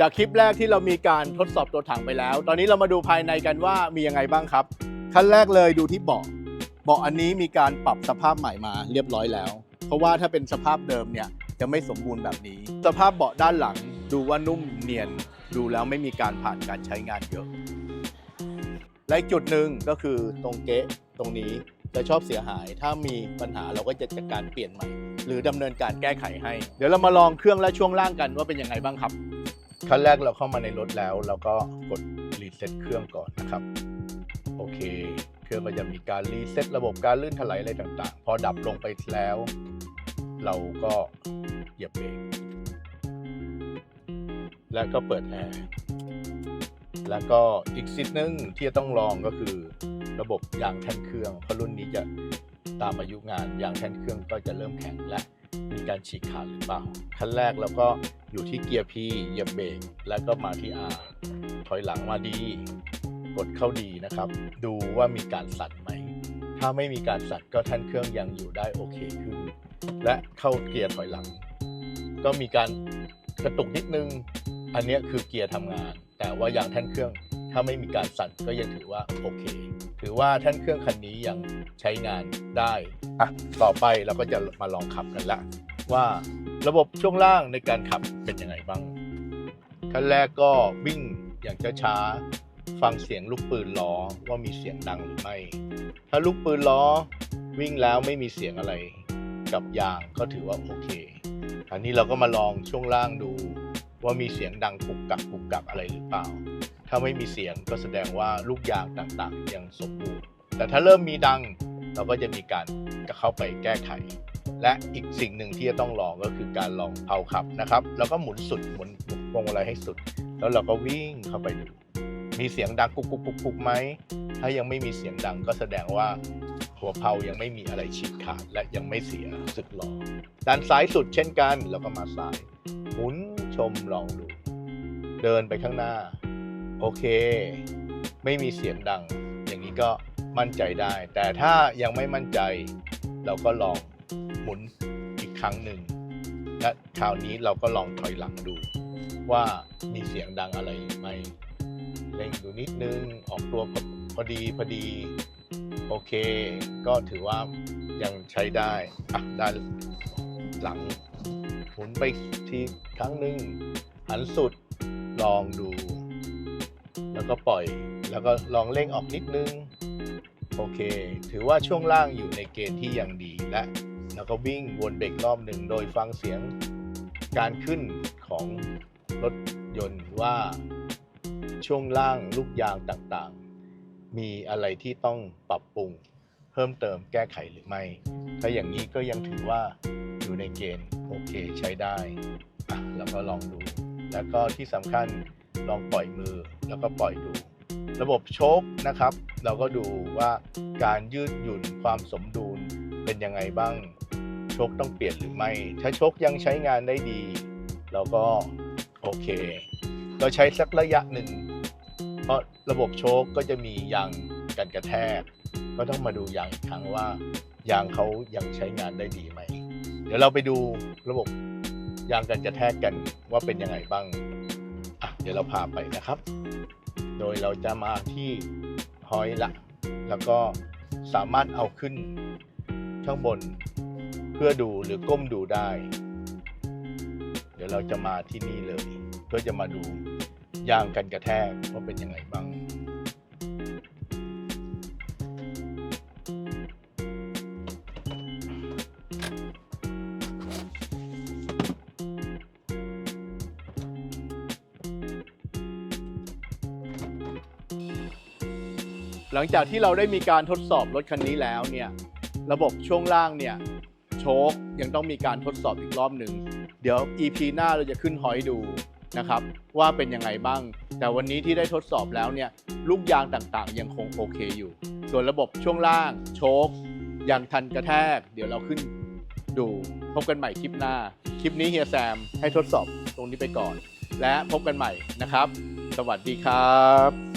จากคลิปแรกที่เรามีการทดสอบตัวถังไปแล้ว ตอนนี้เรามาดูภายในกันว่ามียังไงบ้างครับ ขั้นแรกเลยดูที่เบาะ เบาะอันนี้มีการปรับสภาพใหม่มาเรียบร้อยแล้ว เพราะว่าถ้าเป็นสภาพเดิมเนี่ยจะไม่สมบูรณ์แบบนี้ สภาพเบาะด้านหลัง ดูว่านุ่มเนียน ดูแล้วไม่มีการผ่านการใช้งานเยอะ และอีกจุดหนึ่งก็คือตรงเก๊ะตรงนี้จะชอบเสียหาย ถ้ามีปัญหาเราก็จะจัดการเปลี่ยนใหม่ หรือดำเนินการแก้ไขให้ เดี๋ยวเรามาลองเครื่องและช่วงล่างกันว่าเป็นยังไงบ้างครับ ขั้นแรกเราเข้ามาในรถแล้ว เราก็กดรีเซ็ตเครื่องก่อนนะครับ โอเค เครื่องก็จะมีการรีเซ็ตระบบการลื่นถลายอะไรต่างๆ พอดับลงไปแล้ว เราก็เหยียบเบรกแล้วก็เปิดแอร์แล้วก็อีกสิ่งหนึ่งที่จะต้องลองก็คือระบบยางแท่นเครื่องเพราะรุ่นนี้จะตามอายุงานยางแท่นเครื่องก็จะเริ่มแข็งและ มีการฉีกขาดหรือเปล่าขั้นแรกเราก็อยู่ที่เกียร์ P เหยียบเบรกแล้วก็มาที่ R ถอยหลังมาดี กดเข้าดีนะครับ ดูว่ามีการสั่นไหม ถ้าไม่มีการสั่นก็ท่านเครื่องยังอยู่ได้โอเคขึ้น และเข้าเกียร์ถอยหลัง ก็มีการกระตุกนิดนึง อันนี้คือเกียร์ทำงาน แต่ว่าอย่างแท่นเครื่อง ถ้าไม่มีการสั่นก็ยังถือว่าโอเค ถือว่าแท่นเครื่องคันนี้ยังใช้งานได้อะต่อไปเราก็จะมาลองขับกันละ ว่าระบบช่วงล่างในการขับเป็นยังไงบ้างขั้นแรกก็วิ่งอย่างช้าๆฟังเสียงลูกปืนล้อว่ามีเสียงดังหรือไม่ ถ้าลูกปืนล้อวิ่งแล้วไม่มีเสียงอะไร กับยางก็ถือว่าโอเคอันนี้เราก็มาลองช่วงล่างดูว่ามีเสียงดังกุกกักกุกกักอะไรหรือเปล่า ถ้าไม่มีเสียงก็แสดงว่าลูกยางต่างๆ ยังสมบูรณ์ แต่ถ้าเริ่มมีดังเราก็จะมีการจะเข้าไปแก้ไข และอีกสิ่งหนึ่งที่จะต้องลองก็คือการลองเผาขับนะครับ แล้วก็หมุนสุดหมุนวงมาลัยให้สุด แล้วเราก็วิ่งเข้าไปดูมีเสียงดังกุกกุกกุกกุกไหมถ้ายังไม่มีเสียงดังก็แสดงว่าหัวเพายังไม่มีอะไรฉีกขาดและยังไม่เสียสึกหรอด้านซ้ายสุดเช่นกัน แล้วก็มาซ้าย หมุนชมลองดู เดินไปข้างหน้า โอเค ไม่มีเสียงดัง อย่างนี้ก็มั่นใจได้ แต่ถ้ายังไม่มั่นใจ เราก็ลองหมุนอีกครั้งหนึ่งและคราวนี้เราก็ลองถอยหลังดู ว่ามีเสียงดังอะไรไหมเร่งดูนิดนึงออกตัวพอดีพอดีโอเค ก็ถือว่ายังใช้ได้อะด้านหลังหมุนไปทีครั้งหนึ่งหันสุดลองดู แล้วก็ปล่อย แล้วก็ลองเร่งออกนิดนึง โอเค ถือว่าช่วงล่างอยู่ในเกณฑ์ที่ยังดีและ แล้วก็วิ่งวนเบรกรอบหนึ่งโดยฟังเสียงการขึ้นของรถยนต์ว่าช่วงล่างลูกยางต่างๆ มีอะไรที่ต้องปรับปรุง เพิ่มเติมแก้ไขหรือไม่ ถ้าอย่างนี้ก็ยังถือว่าอยู่ในเกณฑ์โอเคใช้ได้ แล้วก็ลองดู แล้วก็ที่สำคัญ ลองปล่อยมือแล้วก็ปล่อยดู ระบบโชคนะครับ เราก็ดูว่าการยืดหยุ่นความสมดุลเป็นยังไงบ้าง โชคต้องเปลี่ยนหรือไม่ ถ้าโชคยังใช้งานได้ดี เราก็โอเคก็ใช้สักระยะหนึ่ง เพราะระบบโชคก็จะมียางกันกระแทก ก็ต้องมาดูยางอีกครั้งว่ายางเขายังใช้งานได้ดีไหม เดี๋ยวเราไปดูระบบยางกันกระแทกกันว่าเป็นยังไงบ้าง เดี๋ยวเราพาไปนะครับ โดยเราจะมาที่พอยละ แล้วก็สามารถเอาขึ้นข้างบนเพื่อดูหรือก้มดูได้ เดี๋ยวเราจะมาที่นี่เลย เพื่อจะมาดูยางกันกระแทกว่าเป็นยังไงบ้าง หลังจากที่เราได้มีการทดสอบรถคันนี้แล้วเนี่ยระบบช่วงล่างเนี่ยโชคยังต้องมีการทดสอบอีกรอบหนึ่งเดี๋ยว EP หน้าเราจะขึ้นหอยดูนะครับว่าเป็นยังไงบ้าง แต่วันนี้ที่ได้ทดสอบแล้วเนี่ยลูกยางต่างๆ ยังคงโอเคอยู่ ส่วนระบบช่วงล่างโชคยังทันกระแทก เดี๋ยวเราขึ้นดูพบกันใหม่คลิปหน้า คลิปนี้เฮียแซมให้ทดสอบตรงนี้ไปก่อน และพบกันใหม่นะครับ สวัสดีครับ